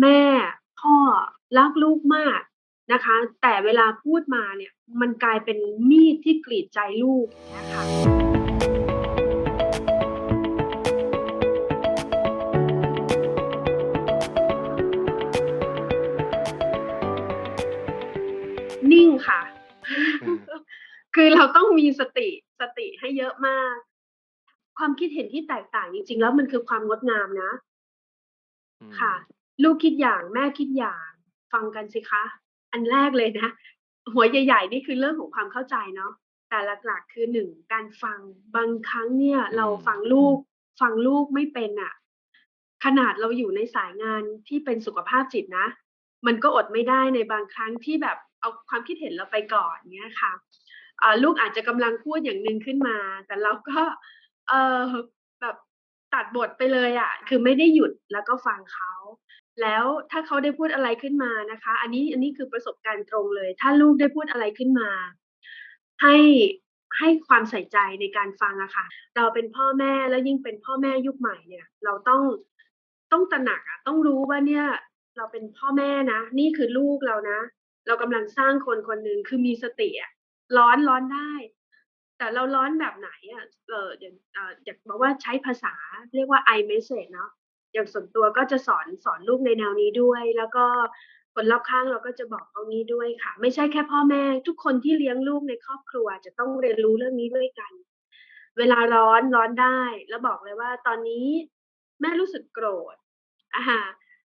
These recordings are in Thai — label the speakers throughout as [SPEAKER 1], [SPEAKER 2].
[SPEAKER 1] แม่พ่อรักลูกมากนะคะ แต่เวลาพูดมาเนี่ยมันกลายเป็นมีดที่กรีดใจลูกอย่างเงี้ยค่ะนิ่งค่ะ
[SPEAKER 2] อืม
[SPEAKER 1] คือเราต้องมีสติสติให้เยอะมาก ความคิดเห็นที่แตกต่างจริง ๆ แล้วมันคือความงดงามนะ
[SPEAKER 2] อื
[SPEAKER 1] ค่ะ
[SPEAKER 2] ม
[SPEAKER 1] ลูกคิดอย่างแม่คิดอย่างฟังกันสิคะ อันแรกเลยนะ หัวใหญ่ ๆ นี่คือเรื่องของความเข้าใจเนาะแต่หลักๆคือ1การฟังบางครั้งเนี่ย
[SPEAKER 2] อื
[SPEAKER 1] เรา
[SPEAKER 2] ม
[SPEAKER 1] ฟังลูก ฟังลูกไม่เป็นน่ะ ขนาดเราอยู่ในสายงานที่เป็นสุขภาพจิตนะ มันก็อดไม่ได้ในบางครั้งที่แบบเอาความคิดเห็นเราไปก่อนเงี้ยค่ะอ่าลูกอาจจะกำลังพูดอย่างหนึ่งขึ้นมา แต่เราก็เอ่อแบบตัดบทไปเลยอะคือไม่ได้หยุดแล้วก็ฟังเขา แล้วถ้าเขาได้พูดอะไรขึ้นมานะคะ อันนี้อันนี้คือประสบการณ์ตรงเลย ถ้าลูกได้พูดอะไรขึ้นมา ให้ให้ความใส่ใจในการฟังอะค่ะ เราเป็นพ่อแม่แล้วยิ่งเป็นพ่อแม่ยุคใหม่เนี่ย เราต้องต้องตระหนักอะต้องรู้ว่าเนี่ย เราเป็นพ่อแม่นะ นี่คือลูกเรานะ เรากำลังสร้างคนคนหนึ่งคือมีสติอะร้อนร้อนได้ แต่เราร้อนแบบไหนอะเอออย่างอ่าอยากบอกว่าใช้ภาษาเรียกว่า I message เนาะ อย่างส่วนตัวก็จะสอนสอนลูกในแนวนี้ด้วย แล้วก็คนรอบข้างเราก็จะบอกเขางี้ด้วยค่ะ ไม่ใช่แค่พ่อแม่ทุกคนที่เลี้ยงลูกในครอบครัว จะต้องเรียนรู้เรื่องนี้ด้วยกัน เวลาร้อนร้อนได้ แล้วบอกเลยว่าตอนนี้แม่รู้สึกโกรธอะฮะ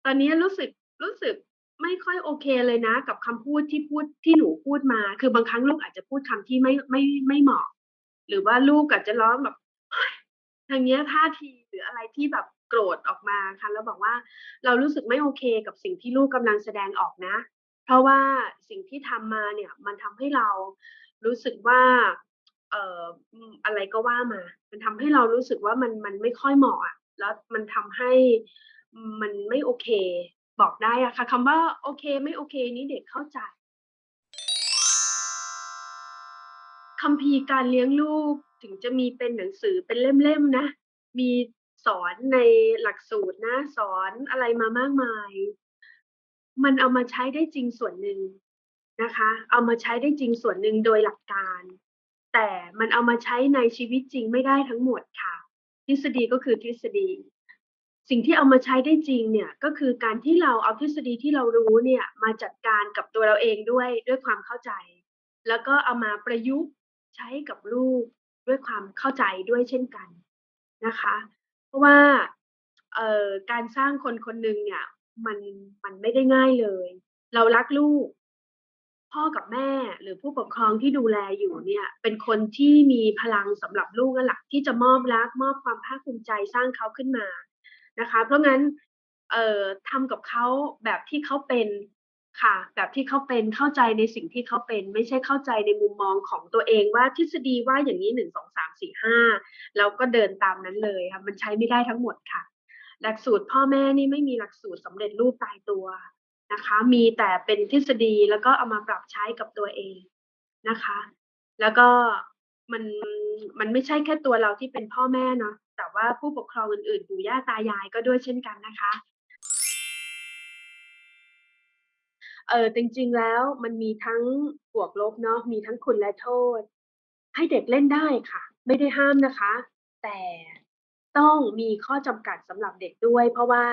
[SPEAKER 1] ตอนนี้รู้สึกรู้สึกไม่ค่อยโอเคเลยนะ กับคำพูดที่พูดที่หนูพูดมา คือบางครั้งลูกอาจจะพูดคำที่ไม่ไม่ไม่เหมาะ หรือว่าลูกอาจจะร้องแบบเฮ้ยอย่างเงี้ยท่าทีหรืออะไรที่แบบ โกรธออกมาค่ะแล้วบอกว่าเรารู้สึกไม่โอเคกับสิ่งที่ลูกกำลังแสดงออกนะ เพราะว่าสิ่งที่ทำมาเนี่ยมันทำให้เรารู้สึกว่าเอ่ออะไรก็ว่ามา มันทำให้เรารู้สึกว่ามันมันไม่ค่อยเหมาะอะแล้วมันทำให้มมันไม่โอเค บอกได้อะค่ะคำว่าโอเคไม่โอเคนี้เด็กเข้าใจคัมภีร์การเลี้ยงลูกถึงจะมีเป็นหนังสือเป็นเล่มๆนะ มี สอนในหลักสูตรนะ สอนอะไรมามากมาย มันเอามาใช้ได้จริงส่วนหนึ่งนะคะ เอามาใช้ได้จริงส่วนหนึ่งโดยหลักการ แต่มันเอามาใช้ในชีวิตจริงไม่ได้ทั้งหมดค่ะ ทฤษฎีก็คือทฤษฎี สิ่งที่เอามาใช้ได้จริงเนี่ยก็คือการที่เราเอาทฤษฎีที่เรารู้เนี่ยมาจัดการกับตัวเราเองด้วยด้วยความเข้าใจ แล้วก็เอามาประยุกต์ใช้กับลูกด้วยความเข้าใจด้วยเช่นกันนะคะ ราะว่าเอ่อการสร้างคนคนหนึ่งเนี่ย มันมันไม่ได้ง่ายเลย เรารักลูก พ่อกับแม่หรือผู้ปกครองที่ดูแลอยู่เนี่ย เป็นคนที่มีพลังสำหรับลูกนั่นแหละที่จะมอบรักมอบความภาคภูมิใจสร้างเขาขึ้นมานะคะ เพราะงั้น เอ่อทำกับเขาแบบที่เขาเป็น ค่ะ แบบที่เขาเป็นเข้าใจในสิ่งที่เขาเป็น ไม่ใช่เข้าใจในมุมมองของตัวเองว่าทฤษฎีว่าอย่างงี้1 2 3 4 5แล้วก็เดินตามนั้นเลยค่ะมันใช้ไม่ได้ทั้งหมดค่ะ หลักสูตรพ่อแม่นี่ไม่มีหลักสูตรสำเร็จรูปตายตัวนะคะ มีแต่เป็นทฤษฎีแล้วก็เอามาปรับใช้กับตัวเองนะคะ แล้วก็มันมันไม่ใช่แค่ตัวเราที่เป็นพ่อแม่เนาะแต่ว่าผู้ปกครองอื่นๆปู่ย่าตายายก็ด้วยเช่นกันนะคะ เออจริงๆแล้วมันมีทั้งบวกลบเนาะมีทั้งคุณและโทษ ให้เด็กเล่นได้ค่ะ ไม่ได้ห้ามนะคะ แต่ต้องมีข้อจำกัดสำหรับเด็กด้วย เพราะว่า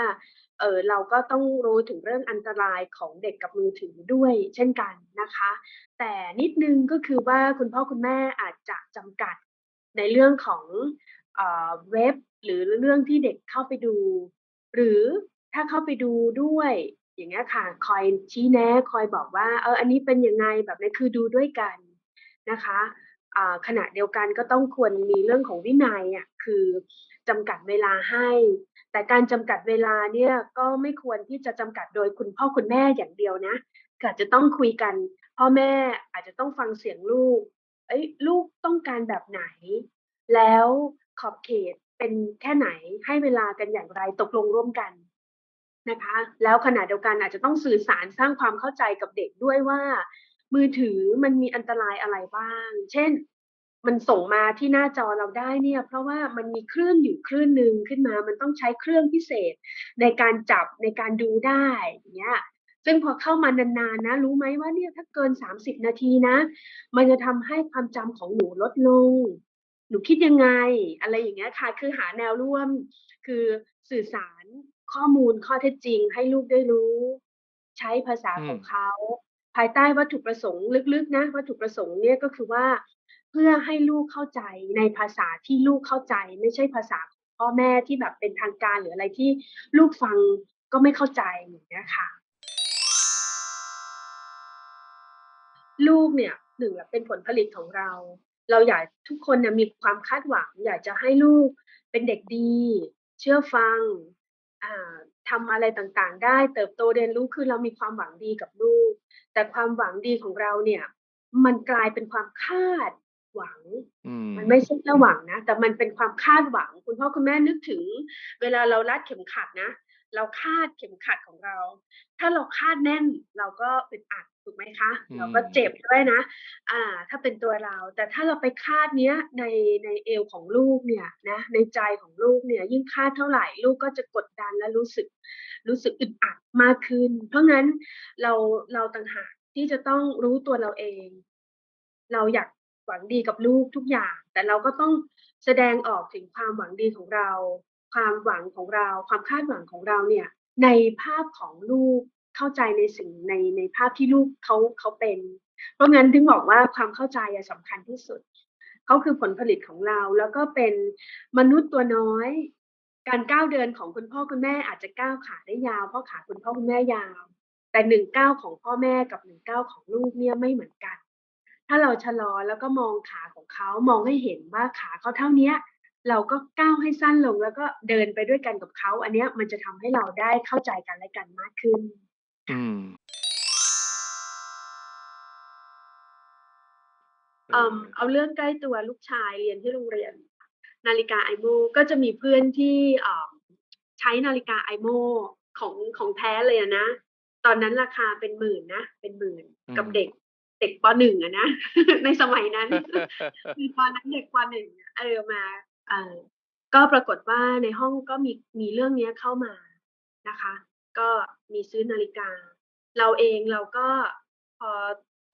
[SPEAKER 1] เออเราก็ต้องรู้ถึงเรื่องอันตรายของเด็กกับมือถือด้วยเช่นกันนะคะ แต่นิดนึงก็คือว่าคุณพ่อคุณแม่อาจจะจำกัดในเรื่องของเอ่อเว็บ หรือเรื่องที่เด็กเข้าไปดู หรือถ้าเข้าไปดูด้วย อย่างเงี้ยค่ะ คอยชี้แนะคอยบอกว่าเอออันนี้เป็นยังไงแบบนี้คือดูด้วยกันนะคะขณะเดียวกันก็ต้องควรมีเรื่องของวินัยอะคือจำกัดเวลาให้ แต่การจำกัดเวลาเนี่ยก็ไม่ควรที่จะจำกัดโดยคุณพ่อคุณแม่อย่างเดียวนะก็อาจจะต้องคุยกัน พ่อแม่อาจจะต้องฟังเสียงลูกเฮ้ยลูกต้องการแบบไหน แล้วขอบเขตเป็นแค่ไหนให้เวลากันอย่างไรตกลงร่วมกัน นะคะ แล้วขณะเดียวกันอาจจะต้องสื่อสารสร้างความเข้าใจกับเด็กด้วยว่า มือถือมันมีอันตรายอะไรบ้าง เช่น มันส่งมาที่หน้าจอเราได้เนี่ย เพราะว่ามันมีคลื่นอยู่คลื่นหนึ่งขึ้นมา มันต้องใช้เครื่องพิเศษ ในการจับในการดูได้อย่างเงี้ยซึ่งพอเข้ามานานๆนะ รู้ไหมว่าเนี่ยถ้าเกิน 30 นาทีนะ มันจะทำให้ความจำของหนูลดลง หนูคิดยังไง อะไรอย่างเงี้ยค่ะ คือหาแนวร่วม คือสื่อสาร ข้อมูลข้อเท็จจริงให้ลูกได้รู้ ใช้ภาษา
[SPEAKER 2] อื
[SPEAKER 1] ของ
[SPEAKER 2] ม
[SPEAKER 1] เขา ภายใต้วัตถุประสงค์ลึกๆนะวัตถุประสงค์เนี่ยก็คือว่า เพื่อให้ลูกเข้าใจในภาษาที่ลูกเข้าใจ ไม่ใช่ภาษาของพ่อแม่ที่แบบเป็นทางการหรืออะไรที่ลูกฟังก็ไม่เข้าใจอย่างเงี้ยค่ะ ลูกเนี่ย1อะเป็นผลผลิตของเรา เราอยากทุกคนน่ะมีความคาดหวัง อยากจะให้ลูกเป็นเด็กดี เชื่อฟังอ่า ทำอะไรต่างๆ ได้เติบโตเรียนรู้คือเรามีความหวังดีกับลูก แต่ความหวังดีของเราเนี่ย มันกลายเป็นความคาดหวัง
[SPEAKER 2] อื
[SPEAKER 1] มัน
[SPEAKER 2] ม
[SPEAKER 1] ไม่ใช่แค่หวังนะ แต่มันเป็นความคาดหวัง คุณพ่อคุณแม่นึกถึง เวลาเรารัดเข็มขัดนะ เราคาดเข็มขัดของเรา ถ้าเราคาดแน่นเราก็อึดอัดถูกไหมคะ
[SPEAKER 2] อื
[SPEAKER 1] เราก็เจ็
[SPEAKER 2] ม
[SPEAKER 1] บด้วยนะ อ่า ถ้าเป็นตัวเรา แต่ถ้าเราไปคาดเนี้ยในในเอวของลูกเนี่ยนะในใจของลูกเนี่ย ยิ่งคาดเท่าไรลูกก็จะกดดันและรู้สึกรู้สึกอึดอัดมากขึ้น เพราะงั้นเราเราต่างหากที่จะต้องรู้ตัวเราเอง เราอยากหวังดีกับลูกทุกอย่าง แต่เราก็ต้องแสดงออกถึงความหวังดีของเรา ความหวังของเรา ความคาดหวังของเราเนี่ยในภาพของลูกเข้าใจในสิ่งในในภาพที่ลูกเขาเขาเป็น เพราะงั้นถึงบอกว่าความเข้าใจอะสำคัญที่สุดเขาคือผลผลิตของเราแล้วก็เป็นมนุษย์ตัวน้อย การก้าวเดินของคุณพ่อคุณแม่อาจจะก้าวขาได้ยาวเพราะขาคุณพ่อคุณแม่ยาว แต่1ก้าวของพ่อแม่กับ1ก้าวของลูกเนี่ยไม่เหมือนกัน ถ้าเราชะลอแล้วก็มองขาของเขามองให้เห็นว่าขาเขาเท่าเนี้ย เราก็ก้าวให้สั้นลงแล้วก็เดินไปด้วยกันกับเขา อันเนี้ยมันจะทำให้เราได้เข้าใจกันและกันมากขึ้น
[SPEAKER 2] อืมเอ
[SPEAKER 1] เอ่อ
[SPEAKER 2] อ
[SPEAKER 1] เอาเรื่องใกล้ตัวลูกชายเรียนที่โรงเรียน นาฬิกา AIMO ก็จะมีเพื่อนที่เอ่อใช้นาฬิกา AIMO ของของแท้เลยอะนะ ตอนนั้นราคาเป็นหมื่นนะเป็นหมื่น
[SPEAKER 2] อื
[SPEAKER 1] กับ
[SPEAKER 2] ม
[SPEAKER 1] เด็กเด็กป.1อะนะในสมัยนั้นคือตอนนั้นเด็กป.1อะเออมาเอ่อ ก็ปรากฏว่าในห้องก็มีมีเรื่องเนี้ยเข้ามานะคะ ก็มีซื้อนาฬิกา เราเองเราก็พอ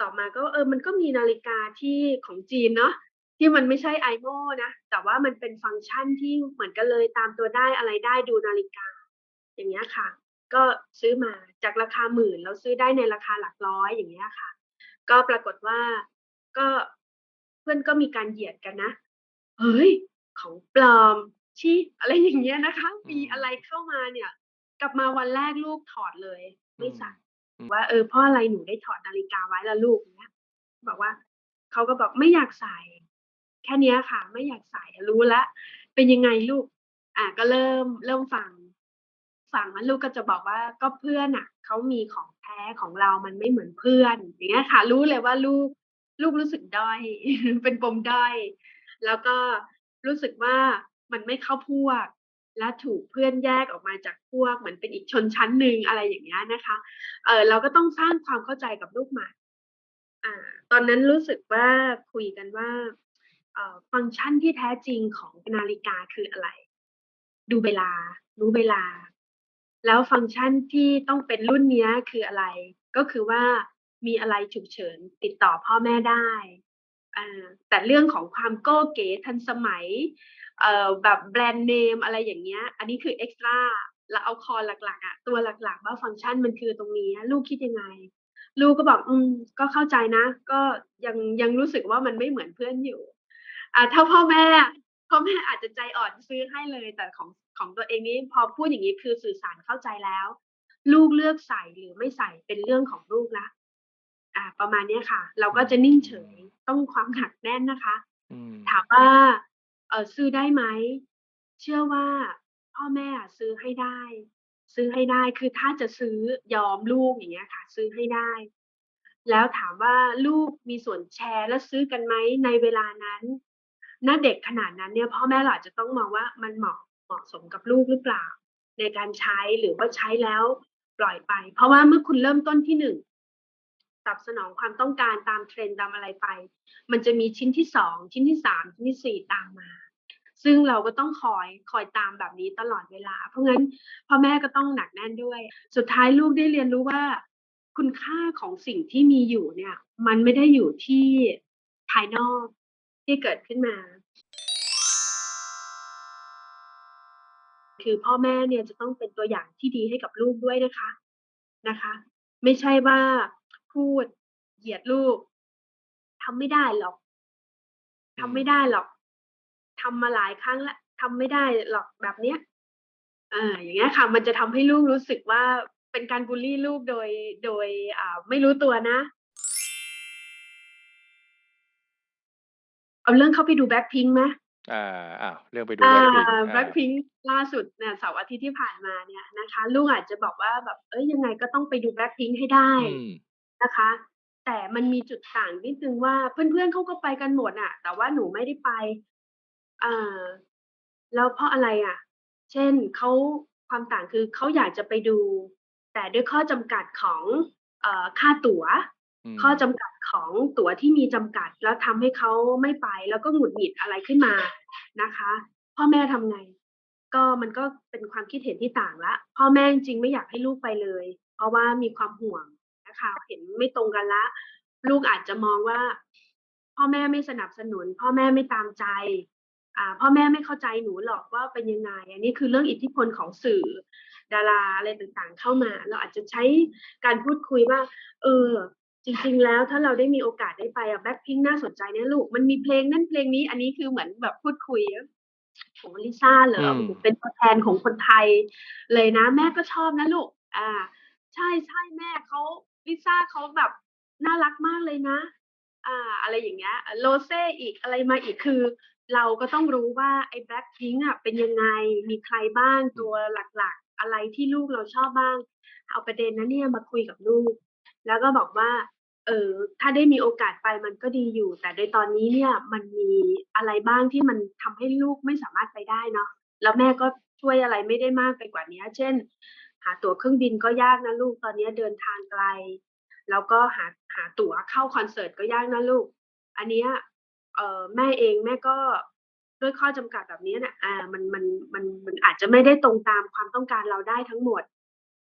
[SPEAKER 1] ต่อมาก็เออมันก็มีนาฬิกาที่ของจีนเนาะที่มันไม่ใช่ AIMO นะ แต่ว่ามันเป็นฟังก์ชันที่เหมือนกันเลยตามตัวได้อะไรได้ดูนาฬิกา อย่างเงี้ยค่ะ ก็ซื้อมาจากราคาหมื่นเราซื้อได้ในราคาหลักร้อยอย่างเงี้ยค่ะ ก็ปรากฏว่าก็เพื่อนก็มีการเหยียดกันนะ"เฮ้ย ของปลอมชิ"อะไรอย่างเงี้ยนะคะ
[SPEAKER 2] อื
[SPEAKER 1] มีอะไร
[SPEAKER 2] ม
[SPEAKER 1] เข้ามาเนี่ย กลับมาวันแรกลูกถอดเลย
[SPEAKER 2] อื
[SPEAKER 1] ไม่
[SPEAKER 2] ม
[SPEAKER 1] ใส่
[SPEAKER 2] อืม
[SPEAKER 1] ว่า"เออเพราะอะไรหนูได้ถอดนาฬิกาไว้ล่ะลูก"อย่างเงี้ยบอกว่าเขาก็บอก"ไม่อยากใส่"แค่เนี้ยค่ะ ไม่อยากใส่รู้แล้ว"เป็นยังไงลูก?"อ่าก็เริ่มเริ่มฟังฟังแล้วลูกก็จะบอกว่า"ก็เพื่อนน่ะเขามีของแท้ของเรามันไม่เหมือนเพื่อน"อย่างเงี้ยค่ะ รู้เลยว่าลูกลูกรู้สึกด้อยเป็นปมด้อยแล้วก็ รู้สึกว่ามันไม่เข้าพวก และถูกเพื่อนแยกออกมาจากพวก เหมือนเป็นอีกชนชั้นหนึ่งอะไรอย่างเงี้ยนะคะเออเราก็ต้องสร้างความเข้าใจกับลูกหม่อ่าตอนนั้นรู้สึกว่าคุยกันว่าเอ่อฟังก์ชันที่แท้จริงของนาฬิกาคืออะไร?ดูเวลา รู้เวลา แล้วฟังก์ชันที่ต้องเป็นรุ่นเนี้ยคืออะไร?ก็คือว่ามีอะไรฉุกเฉินติดต่อพ่อแม่ได้ แต่เรื่องของความโก้เก๋ทันสมัยเอแบบแบรนด์เนมอะไรอย่างเงี้ย อันนี้คือเอ็กซ์ตร้าเราเอาคอหลักๆอะตัวหลักๆ ว่าฟังก์ชันมันคือตรงนี้ ลูกคิดยังไง?ลูกก็บอก"อืมก็เข้าใจนะ ก็ยังยังรู้สึกว่ามันไม่เหมือนเพื่อนอยู่"อ่าถ้าพ่อแม่พ่อแม่อาจจะใจอ่อนซื้อให้เลย แต่ของของตัวเองนี่พอพูดอย่างงี้คือสื่อสารเข้าใจแล้ว ลูกเลือกใส่หรือไม่ใส่เป็นเรื่องของลูกแล้ว อ่าประมาณเนี้ยค่ะ เรา
[SPEAKER 2] อื
[SPEAKER 1] ก็จะนิ่งเฉย
[SPEAKER 2] ม
[SPEAKER 1] ต้องความหนักแน่นนะคะ
[SPEAKER 2] อืม
[SPEAKER 1] ถามว่าเอ่อซื้อได้ไหม?เชื่อว่าพ่อแม่อะซื้อให้ได้ ซื้อให้ได้คือถ้าจะซื้อยอมลูกอย่างเงี้ยค่ะ ซื้อให้ได้ แล้วถามว่าลูกมีส่วนแชร์และซื้อกันไหมในเวลานั้นณเด็กขนาดนั้นเนี่ยพ่อแม่เราอาจจะต้องมองว่ามันเหมาะเหมาะสมกับลูกหรือเปล่า ในการใช้หรือว่าใช้แล้วปล่อยไป เพราะว่าเมื่อคุณเริ่มต้นที่1 ตอบสนองความต้องการตาม trend ตามอะไรไป มันจะมีชิ้นที่2ชิ้นที่3ชิ้นที่4ตามมา ซึ่งเราก็ต้องคอยคอยตามแบบนี้ตลอดเวลา เพราะงั้นพ่อแม่ก็ต้องหนักแน่นด้วย สุดท้ายลูกได้เรียนรู้ว่า คุณค่าของสิ่งที่มีอยู่เนี่ย มันไม่ได้อยู่ที่ภายนอกที่เกิดขึ้นมา คือพ่อแม่เนี่ยจะต้องเป็นตัวอย่างที่ดีให้กับลูกด้วยนะคะนะคะ ไม่ใช่ว่า พูด เหยียดลูกทำไม่ได้หรอก
[SPEAKER 2] อื
[SPEAKER 1] ทำ
[SPEAKER 2] ม
[SPEAKER 1] ไม่ได้หรอกทำมาหลายครั้งแล้วทำไม่ได้หรอกแบบเนี้ยเอออย่างเงี้ยค่ะ มันจะทำให้ลูกรู้สึกว่าเป็นการบูลลีลูกโดยโดยอ่าไม่รู้ตัวนะ เอาเรื่องเข้าไปดู Blackpink ไหม?
[SPEAKER 2] อาอ้าวเรื่องไปดู
[SPEAKER 1] อ่า
[SPEAKER 2] Blackpink อา
[SPEAKER 1] Blackpink ล่าสุดเนี่ยเสาร์อาทิตย์ที่ผ่านมาเนี่ยนะคะ ลูกอาจจะบอกว่าแบบเฮ้ยยังไงก็ต้องไปดู Blackpink ให้ได้
[SPEAKER 2] อืม
[SPEAKER 1] นะคะ แต่มันมีจุดต่างนิดหนึ่งว่าเพื่อนๆเขาก็ไปกันหมดอะแต่ว่าหนูไม่ได้ไปอ่าแล้วเพราะอะไรอะเช่นเขาความต่างคือเขาอยากจะไปดู แต่ด้วยข้อจำกัดของเอ่อค่าตั๋ว
[SPEAKER 2] อื
[SPEAKER 1] ข้อ
[SPEAKER 2] ม
[SPEAKER 1] จำกัดของตั๋วที่มีจำกัด แล้วทำให้เขาไม่ไปแล้วก็หงุดหงิดอะไรขึ้นมานะคะ พ่อแม่ทำไง?ก็มันก็เป็นความคิดเห็นที่ต่างแล้วพ่อแม่จริงๆไม่อยากให้ลูกไปเลย เพราะว่ามีความห่วง นะคะเห็นไม่ตรงกันแล้วลูกอาจจะมองว่า พ่อแม่ไม่สนับสนุน พ่อแม่ไม่ตามใจอ่าพ่อแม่ไม่เข้าใจหนูหรอกว่าเป็นยังไง อันนี้คือเรื่องอิทธิพลของสื่อดาราอะไรต่างๆ เข้ามา เราอาจจะใช้การพูดคุยว่า เออ จริง ๆ แล้วถ้าเราได้มีโอกาสได้ไปอะ Blackpink น่าสนใจนะลูก มันมีเพลงนั่นเพลงนี้ อันนี้คือเหมือนแบบพูดคุยโอ้โฮลิซ่าเหร
[SPEAKER 2] อื
[SPEAKER 1] อ
[SPEAKER 2] ม
[SPEAKER 1] โอ้โฮเป็นตัวแทนของคนไทย เลยนะ แม่ก็ชอบนะลูกอาใช่ๆแม่เขา ลิซ่าเขาแบบน่ารักมากเลยนะ อ่า อะไรอย่างเงี้ยอ่า Rosé อีกอะไรมาอีกคือ เราก็ต้องรู้ว่าไอ้ Blackpink อะเป็นยังไงมีใครบ้าง
[SPEAKER 2] อื
[SPEAKER 1] ตัว
[SPEAKER 2] ม
[SPEAKER 1] หลักๆ อะไรที่ลูกเราชอบบ้าง เอาประเด็นนั้นเนี่ยมาคุยกับลูก แล้วก็บอกว่า เอ่อถ้าได้มีโอกาสไปมันก็ดีอยู่ แต่ในตอนนี้เนี่ยมันมีอะไรบ้างที่มันทำให้ลูกไม่สามารถไปได้เนาะแล้วแม่ก็ช่วยอะไรไม่ได้มากไปกว่าเนี้ยเช่น หาตั๋วเครื่องบินก็ยากนะลูกตอนนี้เดินทางไกล แล้วก็หาหาตั๋วเข้าคอนเสิร์ตก็ยากนะลูก อันเนี้ยเออแม่เองแม่ก็ด้วยข้อจำกัดแบบนี้น่ะอ่ามันมันมันมันอาจจะไม่ได้ตรงตามความต้องการเราได้ทั้งหมด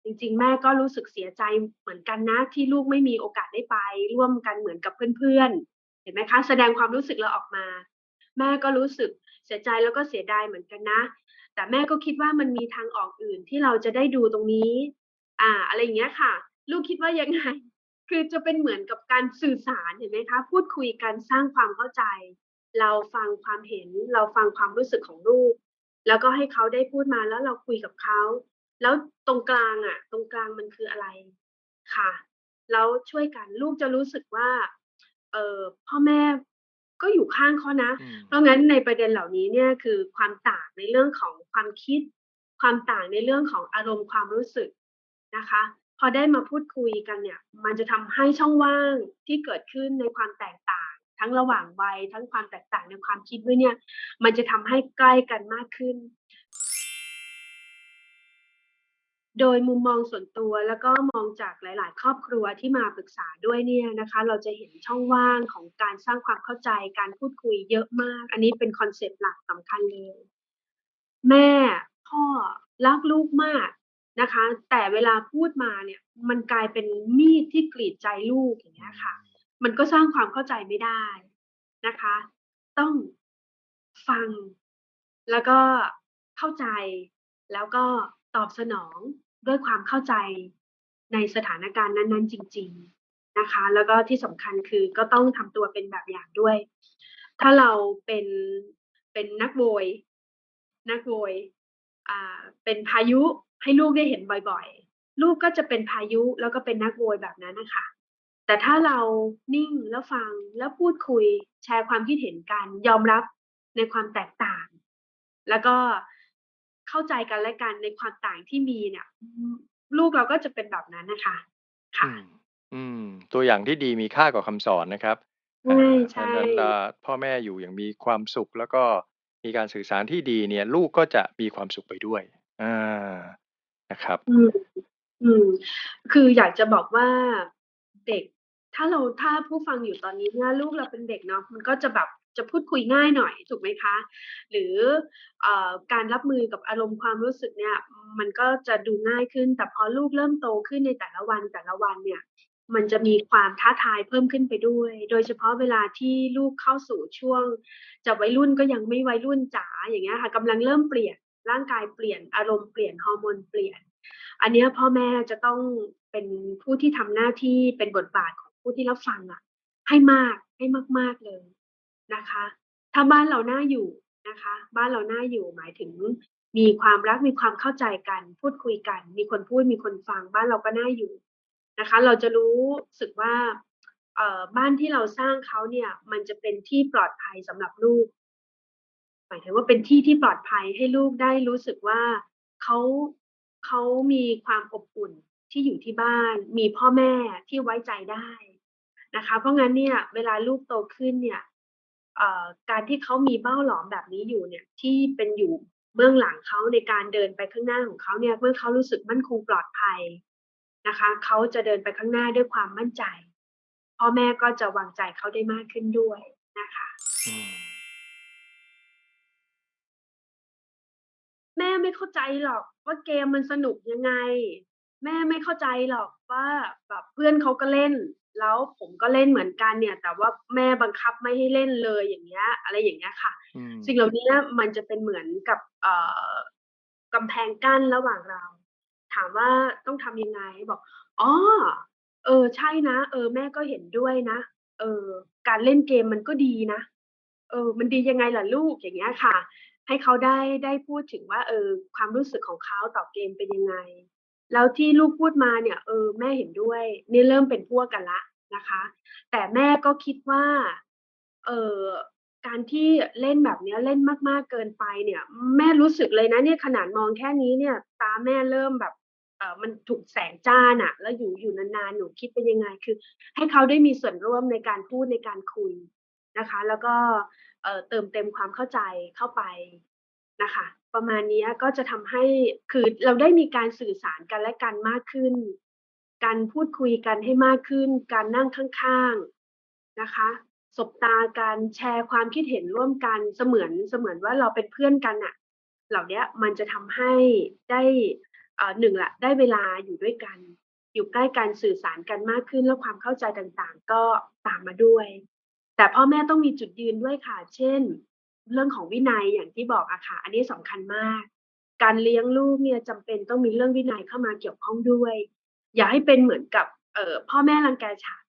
[SPEAKER 1] จริง ๆ แม่ก็รู้สึกเสียใจเหมือนกันนะ ที่ลูกไม่มีโอกาสได้ไป ร่วมกันเหมือนกับเพื่อนๆเห็นไหมคะ แสดงความรู้สึกเราออกมา แม่ก็รู้สึก สียใจแล้วก็เสียดายเหมือนกันนะ แต่แม่ก็คิดว่ามันมีทางออกอื่นที่เราจะได้ดูตรงนี้ อ่า อะไรอย่างเงี้ยค่ะ ลูกคิดว่ายังไง?คือจะเป็นเหมือนกับการสื่อสารเห็นไหมคะ พูดคุยกันสร้างความเข้าใจ เราฟังความเห็น เราฟังความรู้สึกของลูก แล้วก็ให้เขาได้พูดมาแล้วเราคุยกับเขา แล้วตรงกลางอะตรงกลางมันคืออะไร?ค่ะ แล้วช่วยกัน ลูกจะรู้สึกว่า เออพ่อแม่ ก็อยู่ข้างเขานะ
[SPEAKER 2] อืม
[SPEAKER 1] เพราะงั้นในประเด็นเหล่านี้เนี่ยคือความต่างในเรื่องของความคิด ความต่างในเรื่องของอารมณ์ความรู้สึกนะคะ พอได้มาพูดคุยกันเนี่ย มันจะทำให้ช่องว่างที่เกิดขึ้นในความแตกต่าง ทั้งระหว่างวัยทั้งความแตกต่างในความคิดด้วยเนี่ย มันจะทำให้ใกล้กันมากขึ้น โดยมุมมองส่วนตัวแล้วก็มองจากหลาย ๆ ครอบครัวที่มาปรึกษาด้วยเนี่ยนะคะ เราจะเห็นช่องว่างของการสร้างความเข้าใจการพูดคุยเยอะมาก อันนี้เป็นคอนเซปต์หลักสำคัญเลย แม่พ่อรักลูกมากนะคะ แต่เวลาพูดมาเนี่ย มันกลายเป็นมีดที่กรีดใจลูกอย่างเงี้ยค่ะ มันก็สร้างความเข้าใจไม่ได้นะคะ ต้องฟัง แล้วก็เข้าใจแล้วก็ ตอบสนองด้วยความเข้าใจในสถานการณ์นั้นๆ จริง ๆนะคะ แล้วก็ที่สำคัญคือก็ต้องทำตัวเป็นแบบอย่างด้วย ถ้าเราเป็นเป็นนักโวย นักโวยอ่าเป็นพายุให้ลูกได้เห็นบ่อยๆ ลูกก็จะเป็นพายุแล้วก็เป็นนักโวยแบบนั้นนะคะแต่ถ้าเรานิ่งแล้วฟังแล้วพูดคุยแชร์ความคิดเห็นกันยอมรับในความแตกต่าง แล้วก็ เข้าใจกันและกันในความต่างที่มีเนี่ยอืมลูกเราก็จะเป็นแบบนั้นน่ะค่ะค
[SPEAKER 2] อื่ะมอืม ตัวอย่างที่ดีมีค่ากว่าคำสอนนะครับ
[SPEAKER 1] ใช่
[SPEAKER 2] อ่า
[SPEAKER 1] ใช
[SPEAKER 2] ถ้า่นั้นอ่าพ่อแม่อยู่อย่างมีความสุขแล้วก็มีการสื่อสารที่ดีเนี่ย ลูกก็จะมีความสุขไปด้วยอานะครับ
[SPEAKER 1] อืมอืม คืออยากจะบอกว่าเด็กถ้าเราถ้าผู้ฟังอยู่ตอนนี้เนี่ยลูกเราเป็นเด็กเนาะมันก็จะแบบ จะพูดคุยง่ายหน่อยถูกไหมคะ?หรืออการรับมือกับอารมณ์ความรู้สึกเนี่ยมันก็จะดูง่ายขึ้น แต่พอลูกเริ่มโตขึ้นในแต่ละวันแต่ละวันเนี่ยมันจะมีความท้าทายเพิ่มขึ้นไปด้วย โดยเฉพาะเวลาที่ลูกเข้าสู่ช่วง จะวัยรุ่นก็ยังไม่วัยรุ่นจ๋าอย่างเงี้ยค่ะกำลังเริ่มเปลี่ยนร่างกายเปลี่ยนอารมณ์เปลี่ยนฮอร์โมนเปลี่ยน อันเนี้ยพ่อแม่จะต้องเป็นผู้ที่ทำหน้าที่เป็นบทบาทของผู้ที่รับฟังอะให้มากให้มาก ๆเลย นะคะ ถ้าบ้านเราน่าอยู่นะคะ บ้านเราน่าอยู่หมายถึงมีความรักมีความเข้าใจกัน พูดคุยกัน มีคนพูดมีคนฟัง บ้านเราก็น่าอยู่นะคะ เราจะรู้สึกว่าเออบ้านที่เราสร้างเขาเนี่ย มันจะเป็นที่ปลอดภัยสำหรับลูก หมายถึงว่าเป็นที่ที่ปลอดภัยให้ลูกได้รู้สึกว่าเขาเขามีความอบอุ่นที่อยู่ที่บ้าน มีพ่อแม่ที่ไว้ใจได้นะคะ เพราะงั้นเนี่ย เวลาลูกโตขึ้นเนี่ย การที่เขามีเบ้าหลอมแบบนี้อยู่เนี่ยที่เป็นอยู่เบื้องหลังเขาในการเดินไปข้างหน้าของเขาเนี่ยเมื่อเขารู้สึกมั่นคงปลอดภัยนะคะเขาจะเดินไปข้างหน้าด้วยความมั่นใจพ่อแม่ก็จะวางใจเขาได้มากขึ้นด้วยนะคะ
[SPEAKER 2] อืม
[SPEAKER 1] แม่ไม่เข้าใจหรอกว่าเกมมันสนุกยังไง แม่ไม่เข้าใจหรอกว่าแบบเพื่อนเขาก็เล่น แล้วผมก็เล่นเหมือนกันเนี่ย แต่ว่าแม่บังคับไม่ให้เล่นเลยอย่างเงี้ย อะไรอย่างเงี้ยค่ะ
[SPEAKER 2] อืม
[SPEAKER 1] สิ่งเหล่าเนี้ยมันจะเป็นเหมือนกับเอ่อกำแพงกั้นระหว่างเรา ถามว่าต้องทำยังไง?บอกอ๋อเออ ใช่นะ เออ แม่ก็เห็นด้วยนะ เออ การเล่นเกมมันก็ดีนะ เออ มันดียังไงล่ะลูก?อย่างเงี้ยค่ะ ให้เขาได้ได้พูดถึงว่า เออ ความรู้สึกของเขาต่อเกมเป็นยังไง? แล้วที่ลูกพูดมาเนี่ยเออแม่เห็นด้วย นี่เริ่มเป็นพวกกันล้วนะคะ แต่แม่ก็คิดว่าเออการที่เล่นแบบเนี้ยเล่นมากๆเกินไปเนี่ย แม่รู้สึกเลยนะเนี่ยขนาดมองแค่นี้เนี่ย ตาแม่เริ่มแบบเออมันถูกแสงจ้าน่ะ แล้วอยู่อยู่นานๆหนูคิดเป็นยังไง?คือ ให้เขาได้มีส่วนร่วมในการพูดในการคุยนะคะ แล้วก็เออเติมเต็มความเข้าใจเข้าไป นะคะ ประมาณนี้ก็จะทำให้คือเราได้มีการสื่อสารกันและกันมากขึ้น การพูดคุยกันให้มากขึ้น การนั่งข้างๆนะคะสบตากันแชร์ความคิดเห็นร่วมกันเสมือนเสมือนว่าเราเป็นเพื่อนกันน่ะเหล่าเนี้ยมันจะทำให้ได้เอ่อ1ล่ะได้เวลาอยู่ด้วยกัน อยู่ใกล้กันสื่อสารกันมากขึ้น แล้วความเข้าใจต่างๆ ก็ตามมาด้วย แต่พ่อแม่ต้องมีจุดยืนด้วยค่ะ เช่น เรื่องของวินัยอย่างที่บอกอะค่ะ อันนี้สำคัญมาก การเลี้ยงลูกเนี่ยจำเป็นต้องมีเรื่องวินัยเข้ามาเกี่ยวข้องด้วย อย่าให้เป็นเหมือนกับเอ่อพ่อแม่รังแกฉัน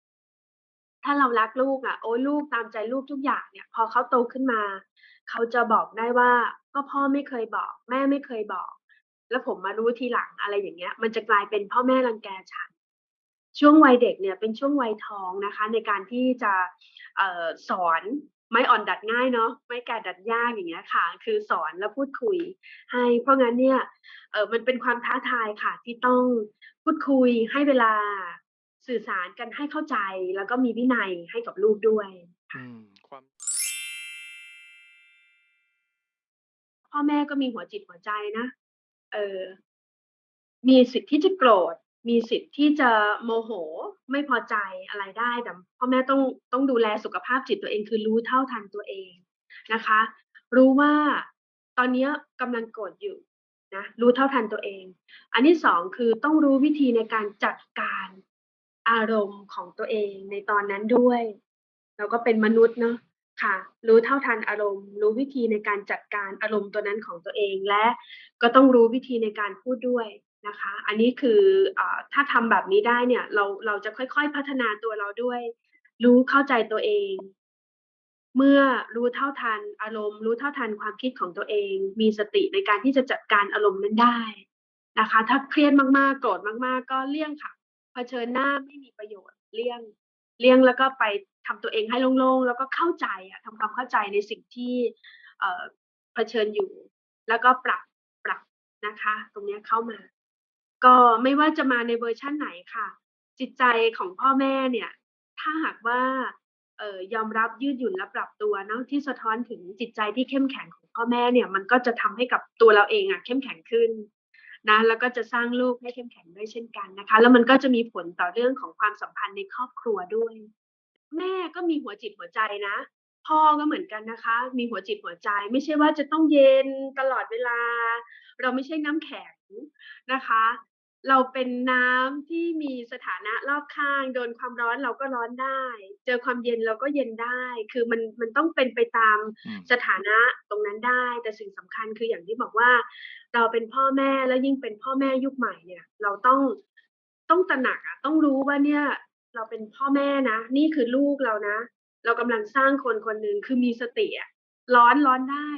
[SPEAKER 1] ถ้าเรารักลูกอะโอ๊ยลูกตามใจลูกทุกอย่างเนี่ย พอเขาโตขึ้นมา เขาจะบอกได้ว่า ก็พ่อไม่เคยบอก แม่ไม่เคยบอก แล้วผมมารู้ทีหลังอะไรอย่างเงี้ย มันจะกลายเป็นพ่อแม่รังแกฉันช่วงวัยเด็กเนี่ยเป็นช่วงวัยทองนะคะ ในการที่จะออสอน ไม้อ่อนดัดง่ายเนาะไม้แก่ดัดยากอย่างเงี้ยค่ะ คือสอนและพูดคุย ให้ เพราะงั้นเนี่ยเอ่อมันเป็นความท้าทายค่ะ ที่ต้องพูดคุยให้เวลาสื่อสารกันให้เข้าใจ แล้วก็มีวินัยให้กับลูกด้วย
[SPEAKER 2] อืมความ
[SPEAKER 1] พ่อแม่ก็มีหัวจิตหัวใจนะ เออ มีสิทธิ์ที่จะโกรธ มีสิทธิ์ที่จะโมโหไม่พอใจอะไรได้แต่พ่อแม่ต้องต้องดูแลสุขภาพจิตตัวเองคือรู้เท่าทันตัวเองนะคะ รู้ว่าตอนนี้กำลังโกรธอยู่นะรู้เท่าทันตัวเอง อันที่2คือต้องรู้วิธีในการจัดการอารมณ์ของตัวเองในตอนนั้นด้วย เราก็เป็นมนุษย์เนาะค่ะ รู้เท่าทันอารมณ์ รู้วิธีในการจัดการอารมณ์ตัวนั้นของตัวเองและก็ต้องรู้วิธีในการพูดด้วย นะคะ อันนี้คืออถ้าทำแบบนี้ได้เนี่ยเราเราจะค่อยๆพัฒนาตัวเราด้วย รู้เข้าใจตัวเอง เมื่อรู้เท่าทันอารมณ์ รู้เท่าทันความคิดของตัวเอง มีสติในการที่จะจัดการอารมณ์นั้นได้นะคะ ถ้าเครียดมากๆโกรธมากๆ ก็เลี่ยงค่ะเผชิญหน้าไม่มีประโยชน์เลี่ยงเลี่ยงแล้วก็ไปทำตัวเองให้โล่งๆ แล้วก็เข้าใจอะทำความเข้าใจในสิ่งที่เผชิญอยู่ แล้วก็ปรับปรับนะคะ ตรงนี้เข้ามา ก็ไม่ว่าจะมาในเวอร์ชันไหนค่ะ จิตใจของพ่อแม่เนี่ย ถ้าหากว่าเอ่อยอมรับยืดหยุ่นและปรับตัวเนาะที่สะท้อนถึงจิตใจที่เข้มแข็งของพ่อแม่เนี่ย มันก็จะทำให้กับตัวเราเองอะเข้มแข็งขึ้นนะแล้วก็จะสร้างลูกให้เข้มแข็งด้วยเช่นกันนะคะ แล้วมันก็จะมีผลต่อเรื่องของความสัมพันธ์ในครอบครัวด้วย แม่ก็มีหัวจิตหัวใจนะ พ่อก็เหมือนกันนะคะ มีหัวจิตหัวใจ ไม่ใช่ว่าจะต้องเย็นตลอดเวลา เราไม่ใช่น้ำแข็งนะคะ เราเป็นน้ำที่มีสถานะรอบข้างโดนความร้อนเราก็ร้อนได้ เจอความเย็นเราก็เย็นได้ คือมันมันต้องเป็นไปตามสถานะตรงนั้นได้ แต่สิ่งสำคัญคืออย่างที่บอกว่า เราเป็นพ่อแม่แล้วยิ่งเป็นพ่อแม่ยุคใหม่เนี่ย เราต้องต้องตระหนักอะต้องรู้ว่าเนี่ย เราเป็นพ่อแม่นะ นี่คือลูกเรานะ เรากำลังสร้างคนคนหนึ่งคือมีสติอะร้อนร้อนได้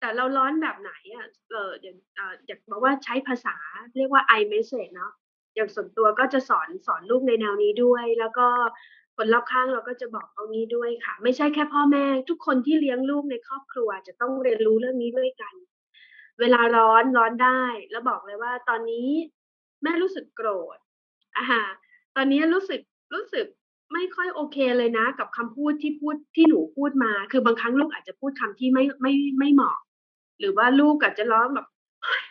[SPEAKER 1] แต่เราร้อนแบบไหนอะเอออย่างออยากบอกว่าใช้ภาษาเรียกว่า i message เนาะอย่างส่วนตัวก็จะสอนสอนลูกในแนวนี้ด้วย แล้วก็คนรอบข้างเราก็จะบอกตรงนี้ด้วยค่ะ ไม่ใช่แค่พ่อแม่ทุกคนที่เลี้ยงลูกในครอบครัว จะต้องเรียนรู้เรื่องนี้ด้วยกัน เวลาร้อนร้อนได้ แล้วบอกเลยว่าตอนนี้แม่รู้สึกโกรธอ่าฮะตอนนี้รู้สึกรู้สึกไม่ค่อยโอเคเลยนะ กับคำพูดที่พูดที่หนูพูดมา คือบางครั้งลูกอาจจะพูดคำที่ไม่ไม่ไม่เหมาะ หรือว่าลูกอาจจะร้องแบบเฮ้ย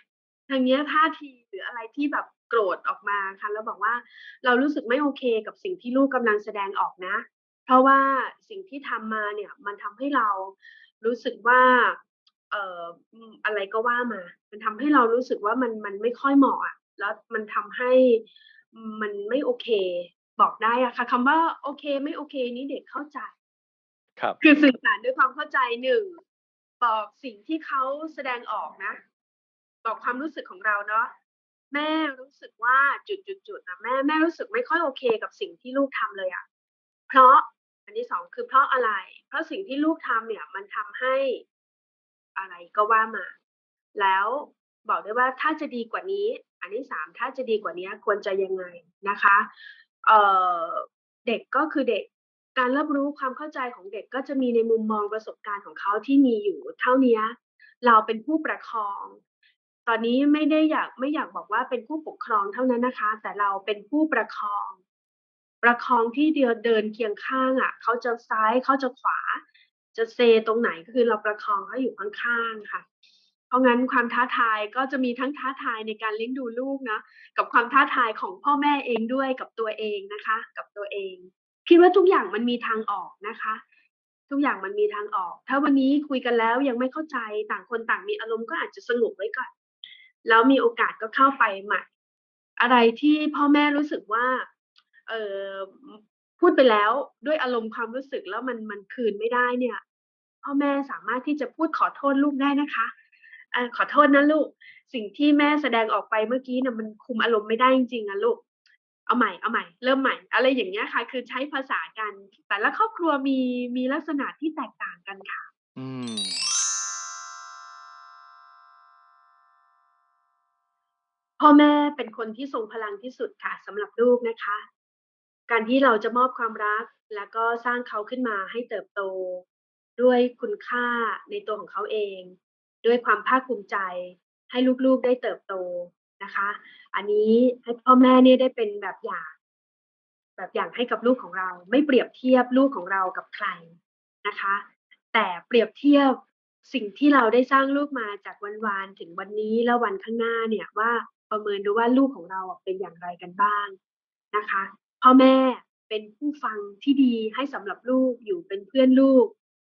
[SPEAKER 1] ทางเนี้ยท่าทีหรืออะไรที่แบบโกรธออกมาค่ะแล้วบอกว่าเรารู้สึกไม่โอเคกับสิ่งที่ลูกกำลังแสดงออกนะ เพราะว่าสิ่งที่ทำมาเนี่ยมันทำให้เรารู้สึกว่าเอ่ออืมอะไรก็ว่ามา มันทำให้เรารู้สึกว่ามันมันไม่ค่อยเหมาะอะแล้วมันทำให้มันไม่โอเคบอกได้อะค่ะคำว่าโอเค ไม่โอเคนี้เด็กเข้าใจ
[SPEAKER 2] ครับ
[SPEAKER 1] คือสื่อสารด้วยความเข้าใจหนึ่ง บอกสิ่งที่เขาแสดงออกนะ บอกความรู้สึกของเราเนาะแม่รู้สึกว่าจุดจุดจุดนะแม่แม่รู้สึกไม่ค่อยโอเคกับสิ่งที่ลูกทำเลยอะเพราะอันที่สองคือเพราะอะไร เพราะสิ่งที่ลูกทำเนี่ย มันทำให้อะไรก็ว่ามา แล้วบอกได้ว่าถ้าจะดีกว่านี้ อันที่สามถ้าจะดีกว่านี้ควรจะยังไงนะคะ เอ่อเด็กก็คือเด็ก การรับรู้ความเข้าใจของเด็กก็จะมีในมุมมองประสบการณ์ของเขาที่มีอยู่ เท่านี้เราเป็นผู้ประคอง ตอนนี้ไม่ได้อยากไม่อยากบอกว่าเป็นผู้ปกครองเท่านั้นนะคะ แต่เราเป็นผู้ประคอง ประคองที่เดียวเดินเคียงข้างอะเขาจะซ้ายเขาจะขวา จะเซตรงไหนก็คือเราประคองเขาอยู่ข้างๆค่ะเพราะงั้นความท้าทายก็จะมีทั้งท้าทายในการเลี้ยงดูลูกนะกับความท้าทายของพ่อแม่เองด้วยกับตัวเองนะคะ กับตัวเอง คิดว่าทุกอย่างมันมีทางออกนะคะ ทุกอย่างมันมีทางออก ถ้าวันนี้คุยกันแล้วยังไม่เข้าใจต่างคนต่างมีอารมณ์ก็อาจจะสงบไว้ก่อนแล้วมีโอกาสก็เข้าไปใหม่ อะไรที่พ่อแม่รู้สึกว่า เออพูดไปแล้วด้วยอารมณ์ความรู้สึกแล้วมันมันคืนไม่ได้เนี่ย พ่อแม่สามารถที่จะพูดขอโทษลูกได้นะคะอขอโทษนะลูก สิ่งที่แม่แสดงออกไปเมื่อกี้นะมันคุมอารมณ์ไม่ได้จริงๆอะลูก เอาใหม่เอาใหม่ เริ่มใหม่ อะไรอย่างเงี้ยค่ะ คือใช้ภาษากัน แต่ละครอบครัวมีมีลักษณะที่แตกต่างกันค่ะ
[SPEAKER 2] อืม
[SPEAKER 1] พ่อแม่เป็นคนที่ทรงพลังที่สุดค่ะสำหรับลูกนะคะ การที่เราจะมอบความรัก แล้วก็สร้างเขาขึ้นมาให้เติบโต ด้วยคุณค่าในตัวของเขาเอง ด้วยความภาคภูมิใจ ให้ลูกๆได้เติบโต นะคะ อันนี้ให้พ่อแม่เนี่ยได้เป็นแบบอย่าง แบบอย่างให้กับลูกของเรา ไม่เปรียบเทียบลูกของเรากับใครนะคะ แต่เปรียบเทียบสิ่งที่เราได้สร้างลูกมาจากวันวานถึงวันนี้แล้ววันข้างหน้าเนี่ยว่าประเมินดูว่าลูกของเราเป็นอย่างไรกันบ้างนะคะพ่อแม่เป็นผู้ฟังที่ดีให้สำหรับลูกอยู่เป็นเพื่อนลูก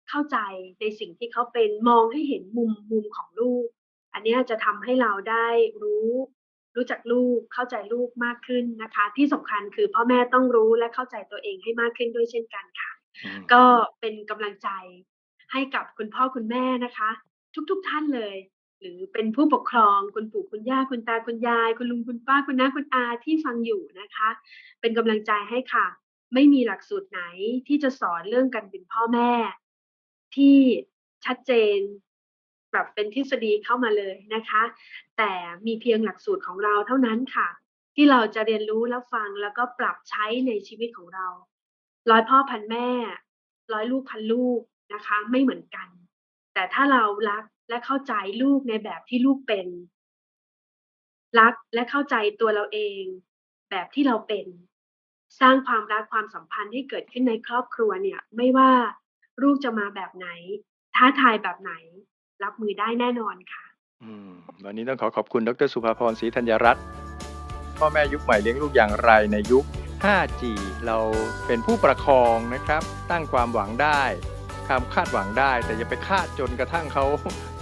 [SPEAKER 1] เข้าใจในสิ่งที่เขาเป็นมองให้เห็นมุมมุมของลูก อันนี้จะทำให้เราได้รู้ รู้จักลูกเข้าใจลูกมากขึ้นนะคะ ที่สำคัญคือพ่อแม่ต้องรู้และเข้าใจตัวเองให้มากขึ้นด้วยเช่นกันค่ะ
[SPEAKER 2] อืม
[SPEAKER 1] ก็เป็นกำลังใจให้กับคุณพ่อคุณแม่นะคะ ทุกๆทท่านเลย หรือเป็นผู้ปกครองคุณปู่คุณย่าคุณตาคุณยาย คุณลุงคุณป้าคุณน้าคุณอาที่ฟังอยู่นะคะ เป็นกำลังใจให้ค่ะ ไม่มีหลักสูตรไหนที่จะสอนเรื่องการเป็นพ่อแม่ ที่ชัดเจน แบบเป็นทฤษฎีเข้ามาเลยนะคะ แต่มีเพียงหลักสูตรของเราเท่านั้นค่ะ ที่เราจะเรียนรู้แล้วฟังแล้วก็ปรับใช้ในชีวิตของเรา ร้อยพ่อพันแม่ ร้อยลูกพันลูกนะคะ ไม่เหมือนกัน แต่ถ้าเรารักและเข้าใจลูกในแบบที่ลูกเป็น รักและเข้าใจตัวเราเอง แบบที่เราเป็น สร้างความรักความสัมพันธ์ให้เกิดขึ้นในครอบครัวเนี่ย ไม่ว่าลูกจะมาแบบไหน ท้าทายแบบไหน รับมือได้แน่นอนค่ะ
[SPEAKER 2] อืมวันนี้ต้องขอขอบคุณดรสุภาพรศรีธัญรัตน์พ่อแม่ยุคใหม่เลี้ยงลูกอย่างไรในยุค 5G เราเป็นผู้ประคองนะครับ ตั้งความหวังได้ความคาดหวังได้ แต่อย่าไปคาดจนกระทั่งเขา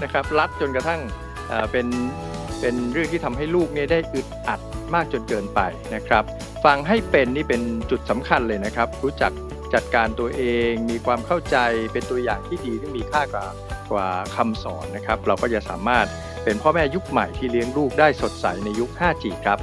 [SPEAKER 2] นะครับรัดจนกระทั่งเอ่อเป็นเป็นเรื่องที่ทำให้ลูกเนี่ยได้อึดอัดมากจนเกินไปนะครับ ฟังให้เป็นนี่เป็นจุดสำคัญเลยนะครับ รู้จัก จัดการตัวเองมีความเข้าใจเป็นตัวอย่างที่ดีที่มีค่ากว่ากว่าคำสอนนะครับ เราก็จะสามารถเป็นพ่อแม่ยุคใหม่ที่เลี้ยงลูกได้สดใสในยุค 5G ครับ